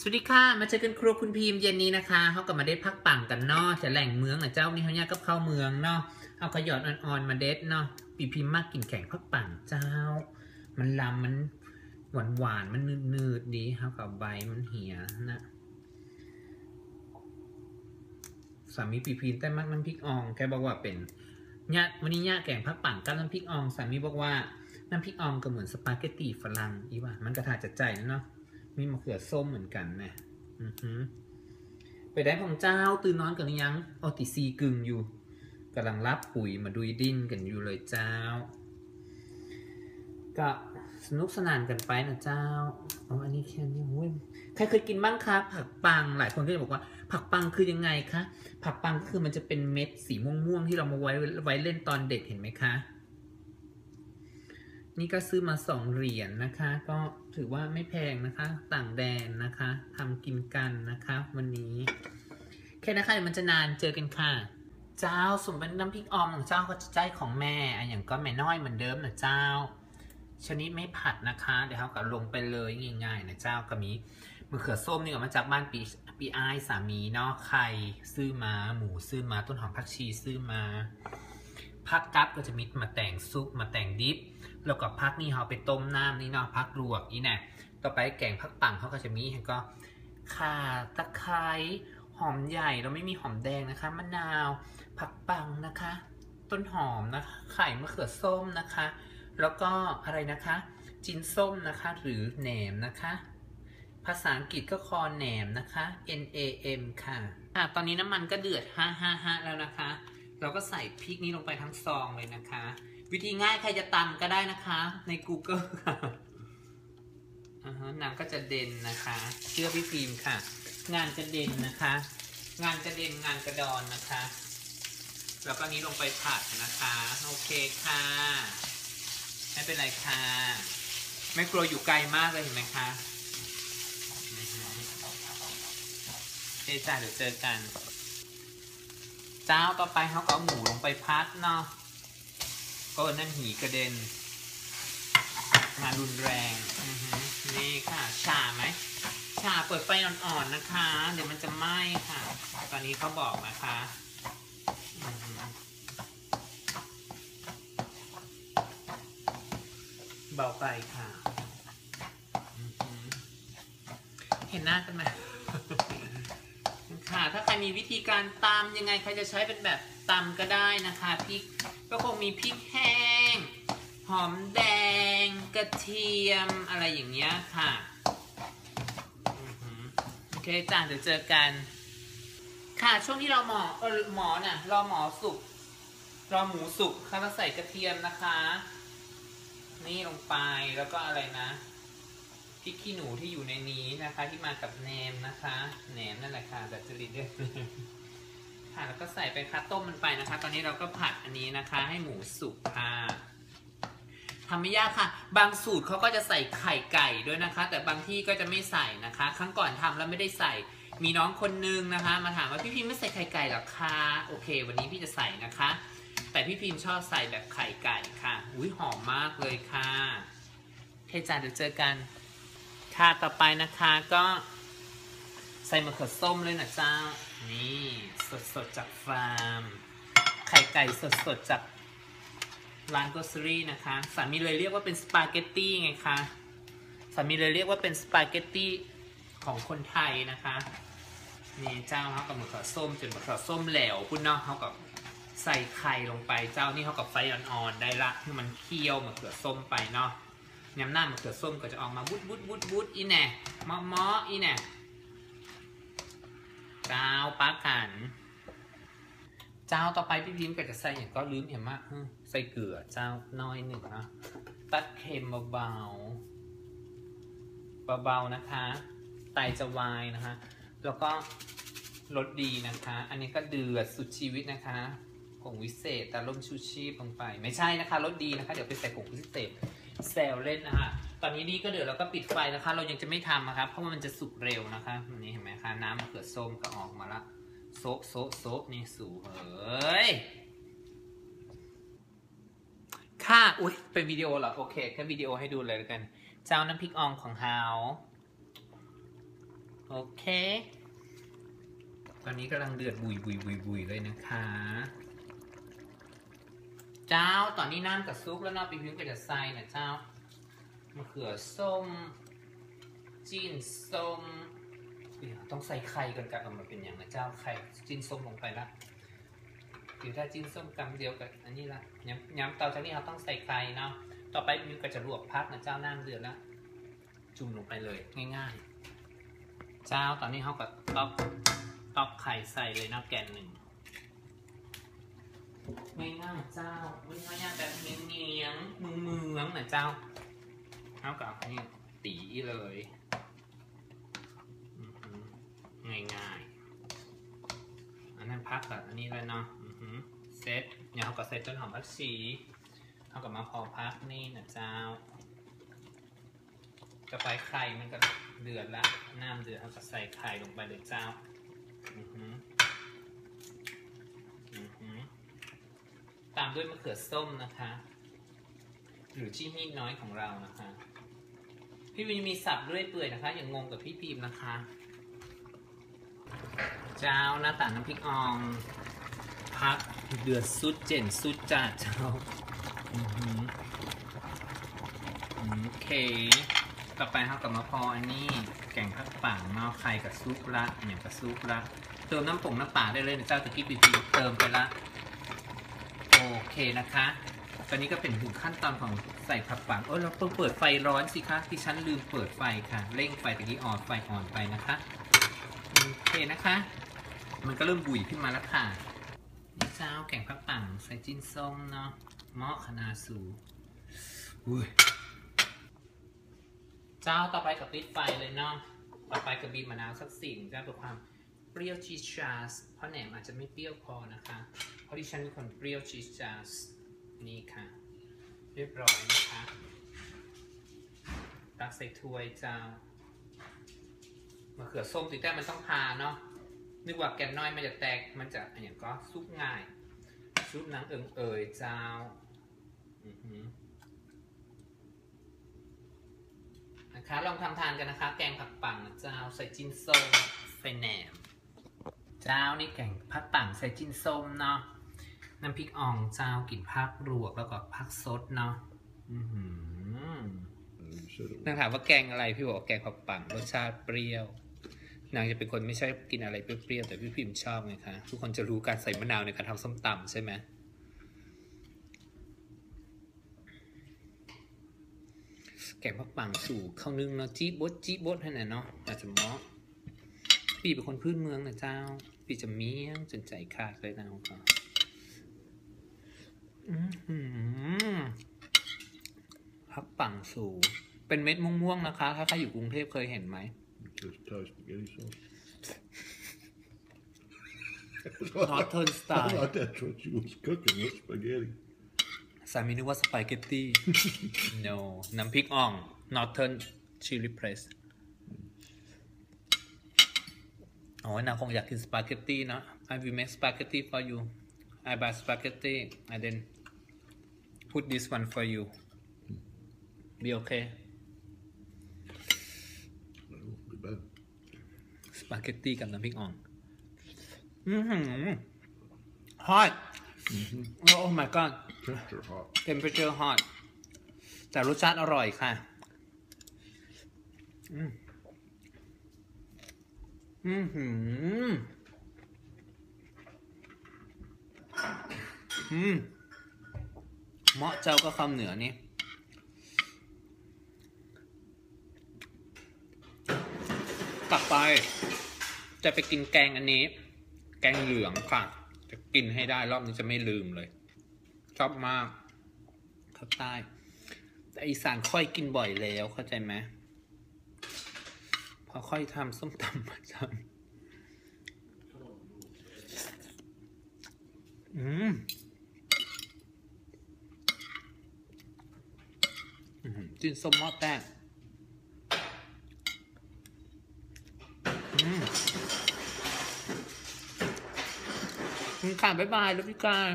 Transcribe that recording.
สวัสดีค่ะ มาเจอกันครัวคุณพีมเย็นนี้นะคะเขาก็มาได้พักปังกันเนาะจะแหล่งเมืองอะเจ้านี่เขาเนี่ยกับข้าวเมืองเนาะเอาขยอดอ่อนๆมาเด็ดเนาะปีพิมพ์มากกินแข่งพักปังเจ้า มันลำมันหวานหวานมันนืดๆดีเขากับใบมันเหี่ยนะสามีปีพิมพ์แต่มักน้ำพริกอ่องแกบอกว่าเป็นญาติวันนี้ญาติแกงพักปังกับน้ำพริกอ่องสามีบอกว่าน้ำพริกอ่องก็เหมือนสปาเกตตีฝรั่งอีว่ามันกระทาจัดใจนะเนาะ มีมะเขือส้มเหมือนกันนะอือหือไปได้ของเจ้าตื่นนอนกันหรือยังเอาติซีกึ่งอยู่กำลังรับปุ๋ยมาดุยดิ้นกันอยู่เลยเจ้า ก็สนุกสนานกันไปนะเจ้าเอาอันนี้แค่นี้เว้ยใครเคยกินบ้างคะผักปังหลายคนก็จะบอกว่า ผักปังคือยังไงคะผักปังก็คือมันจะเป็นเม็ดสีม่วงๆที่เรามาไว้ไว้เล่นตอนเด็กเห็นไหมคะ นี่ก็ซื้อมาสองเหรียญนะคะ ก็ถือว่าไม่แพงนะคะ ต่างแดนนะคะทำกินกันนะคะ วันนี้แค่นะคะเดี๋ยวมันจะนานเจอกันค่ะ เจ้าสมเป็นน้ำพริกออมของเจ้าก็จะใจของแม่อะอย่างก็แม่น้อยเหมือนเดิมนะเจ้า ชนิดไม่ผัดนะคะ เดี๋ยวเขาก็ลงไปเลยง่ายๆนะเจ้าก็มีมะเขือส้มนี่ก็มาจากบ้านปีปีอ้ายสามีเนาะไข่ซื้อมาหมูซื้อมาต้นหอมผักชีซื้อมา ผักกับก็จะมีมาแต่งซุปมาแต่งดิบแล้วก็พักนี่เขาไปต้มน้ำนี่เนาะพักลวกอีน่ะต่อไปแกงพักปังเขาก็จะมีก็ข่าตะไคร้หอมใหญ่เราไม่มีหอมแดงนะคะมะนาวผักปังนะคะ ต้นหอมนะคะไข่มะเขือส้มนะคะ แล้วก็อะไรนะคะ จินส้มนะคะหรือแหนมนะคะภาษาอังกฤษก็คอแหนมนะคะ N A M ค่ะ อะ ตอนนี้น้ำมันก็เดือดฮ่าฮ่าฮ่าแล้วนะคะ เราก็ใส่พริกนี้ลงไปทั้งซองเลยนะคะ วิธีง่ายใครจะตำก็ได้นะคะ ใน Google ค่ะฮะนางก็จะเด่นนะคะ เชื่อพี่ฟิล์มค่ะ งานจะเด่นนะคะ งานจะเด่นงานกระดอนนะคะ แล้วก็นี้ลงไปผัดนะคะ โอเคค่ะ ไม่เป็นไรค่ะ ไม่กลัวอยู่ไกลมากเลยเห็นไหมคะอือฮึเจจ้าเดี๋ยวเจอกัน เจ้าต่อไปเขาก็เอาหมูลงไปพัดเนาะก็นั่นหีกระเด็น มารุนแรงนี่ค่ะ ชาไหมชาเปิดไฟอ่อนๆนะคะ เดี๋ยวมันจะไหม้ค่ะ ตอนนี้เขาบอกนะคะเบาไปค่ะ เห็นหน้ากันไหม มีวิธีการตำยังไงใครจะใช้เป็นแบบตำก็ได้นะคะพริกก็คงมีพริกแห้ง หอมแดง กระเทียมอะไรอย่างเงี้ยค่ะโอเคจ้าเดี๋ยวเจอกัน ค่ะช่วงที่เราหมอเออหมอน่ะรอหมอสุกรอหมูสุกค่ะเราใส่กระเทียมนะคะ นี่ลงไปแล้วก็อะไรนะ พริกขี้หนูที่อยู่ในนี้นะคะ ที่มากับแหนมนะคะแหนมนั่นแหละค่ะดัดจริตด้วยค่ะแล้วก็ใส่ไปค่ะต้มมันไปนะคะ ตอนนี้เราก็ผัดอันนี้นะคะ ให้หมูสุกค่ะทำไม่ยากค่ะ บางสูตรเขาก็จะใส่ไข่ไก่ด้วยนะคะ แต่บางที่ก็จะไม่ใส่นะคะ ครั้งก่อนทำแล้วไม่ได้ใส่มีน้องคนนึงนะคะ มาถามว่าพี่พิมไม่ใส่ไข่ไก่หรอคะโอเค วันนี้พี่จะใส่นะคะ แต่พี่พิมชอบใส่แบบไข่ไก่ค่ะ อุ้ยหอมมากเลยค่ะเทจาเดี๋ยวเจอกัน ค่ะต่อไปนะคะก็ใส่มะเขือส้มเลยนะเจ้า นี่สดสดๆจากฟาร์ม ไข่ไก่สดสดๆจากร้านกสรี่นะคะ สามีเลยเรียกว่าเป็นสปาเกตตี้ไงคะสามีเลยเรียกว่าเป็นสปาเกตตี้ของคนไทยนะคะ นี่เจ้าเขากับมะเขือส้มจนมะเขือส้มแหลวพุ่นเนาะเขากับใส่ไข่ลงไปเจ้านี่เขากับไฟอ่อนๆได้ละให้มันเคี่ยวมะเขือส้มไปเนาะ น้ำหน้ามะเขือส้มก็จะออกมาบุดบุดบุดบุดอีแน่มอมออีแน่เจ้าป้ากัน เจ้าต่อไปพี่พิมพ์ก็จะใส่อย่างก็ลืมเห็นมากใส่เกลือเจ้าน้อยหนึ่งนะตัดเค็มเบาๆเบาๆนะคะไตจะวายนะคะ แล้วก็รสดีนะคะ อันนี้ก็เดือดสุดชีวิตนะคะผงวิเศษแต่ล่มชูชีพลงไป ไม่ใช่นะคะรสดีนะคะ เดี๋ยวไปใส่ผงวิเศษ แซลเล่นนะคะตอนนี้นี่ก็เดือดแล้วก็ปิดไฟนะคะ เรายังจะไม่ทำนะครับ เพราะว่ามันจะสุกเร็วนะคะนี่เห็นไหมคะน้ำมะเขือส้มก็ออกมาละโซะโซะโซะนี่สูเฮ้ยค่ะ อุ้ยเป็นวิดีโอเหรอ โอเคแค่วิดีโอให้ดูเลยแล้วกัน เจ้าน้ำพริกอ่องของเฮาโอเค ตอนนี้กำลังเดือดบุยบุยบุยบุยเลยนะคะ เจ้าตอนนี้น้ำกับซุปแล้วเนาะปีพิมพ์ก็จะใส่นะเจ้ามะเขือส้มจีนส้มต้องใส่ไข่ก่อนกันเอามาเป็นอย่างนะเจ้าไข่จีนส้มลงไปละเดี๋ยวถ้าจีนส้มกำเดียวกับอันนี้ละย้ำย้ำเตาจากนี้เราต้องใส่ไข่เนาะต่อไปมิวก็จะลวกพักนะเจ้าน้ำเดือดล้วจุ่มลงไปเลยง่ายๆ เจ้าตอนนี้เขาก็ตอกตอกไข่ใส่เลยนะแกนหนึ่ง ง่ายๆเจ้าไม่ง่ายแบบเนียงเนียงๆมือเมืองนะเจ้าเขากับนี่ตีเลยอื้อหือง่ายๆอันนั้นพักกับอันนี้เลยเนาะเซตเนี่ยเขาก็เซตต้นหอมผักชีเขาก็มาพอพักนี่นะเจ้ากระไปไข่มันก็เดือดละน้ำเดือดเอาก็ใส่ไข่ลงไปเลยเจ้า อือหืออือหือตาม ด้วยมะเขือส้มนะคะ หรือชี้มีดน้อยของเรานะคะ พี่วินมีสับเรื่อยเปื่อยนะคะ อย่างงงกับพี่พิมพ์นะคะ เจ้าหน้าตาน้ำพริกอ่องพักเดือดสุดเจ่นสุดจัดเจ้าโอเค ต่อไปเขากับมะพร้าวอันนี้แกงผักปังเนาไข่กับซุปละอย่างกับซุปละเติมน้ำผงน้ำปลาได้เลยนะเจ้าตะกี้ปีพีเติมไปละ โอเคนะคะ ตอนนี้ก็เป็นถึงขั้นตอนของใส่ผักปังเออเราต้องเปิดไฟร้อนสิคะที่ฉันลืมเปิดไฟค่ะ เร่งไฟตะกี้อ่อนไฟอ่อนไปนะคะ โอเคนะคะ มันก็เริ่มบุ๋ยขึ้นมาแล้วค่ะนี่เจ้าแกงผักปังใส่จิ้นส้มเนาะหมาะขนาดสูอุ้ยเจ้าต่อไปกับปิดไฟเลยเนาะ ต่อไปกับบีบมะนาวสักสิ่งเจ้าเพื่อความ เปรี้ยวชีสชาสเพราะแหนมอาจจะไม่เปรี้ยวพอนะคะ เพราะดิฉันเป็นคนเปรี้ยวชีสชาสนี่ค่ะ เรียบร้อยนะคะตักใส่ถ้วยจ้ามะเขือส้มติดแต่มันต้องพาเนาะนึกว่าแกนน้อยมันจะแตกมันจะอนอย่างก็ซุปง่ายซุปนังเอิงเอ่ยเจ้านะคะลองทำทานกันนะคะ แกงผักปังนะเจ้าใส่จินส้มใส่แหนม เจ้านี่แกงผักปังใส่จิ้นส้มเนาะน้ำพริกอ่องเจ้ากลิ่นผักรวกแล้วก็ผักสดเนาะนางถามว่าแกงอะไรพี่บอกแกงผักปังรสชาติเปรี้ยว นางจะเป็นคนไม่ใช่กินอะไรเปรี้ยวๆแต่พี่พิมชอบไงคะทุกคนจะรู้การใส่มะนาวในการทำส้มตำใช่ไหมแกงผักปังสู่ข้าวนึ่งเนาะจี๊บดจี๊บดให้หน่อยเนาะอาจจะเมาะพี่เป็นคนพื้นเมืองนะเจ้า พี่จะเมียงจนใจขาดเลยนะเขาก็อื้อหือผักปังสู่เป็นเม็ดม่วงๆนะคะ ถ้าใครอยู่กรุงเทพเคยเห็นไหม says Thai spaghetti sauce. Northern I style thought that's what you was cooking, was spaghetti. สามีนึกว่าสปาเกตตี้ no น้ำพริกอ่อง Northern Chili Press อ๋อนางคงอยากกินสปาเกตตี้เนอะ I will make spaghetti for you I buy spaghetti and then put this one for you be okay That won't be bad. สปาเกตตี้กับน้ำพริกอ่องอือหือ hot oh my god Temperature hot. temperature hot แต่รสชาติอร่อยค่ะ อืม อือหือ อืมเหมาะเจ้าก็คำเหนือนี่กลับไป จะไปกินแกงอันนี้ แกงเหลืองค่ะ จะกินให้ได้รอบนี้จะไม่ลืมเลย ชอบมากภาคใต้แต่อีสานค่อยกินบ่อยแล้วเข้าใจไหม พอค่อยทำส้มตำประจำอืมจิ้นส้มหม้อแป้งอืมคุณค่ะบ๊ายบายแล้วพี่การ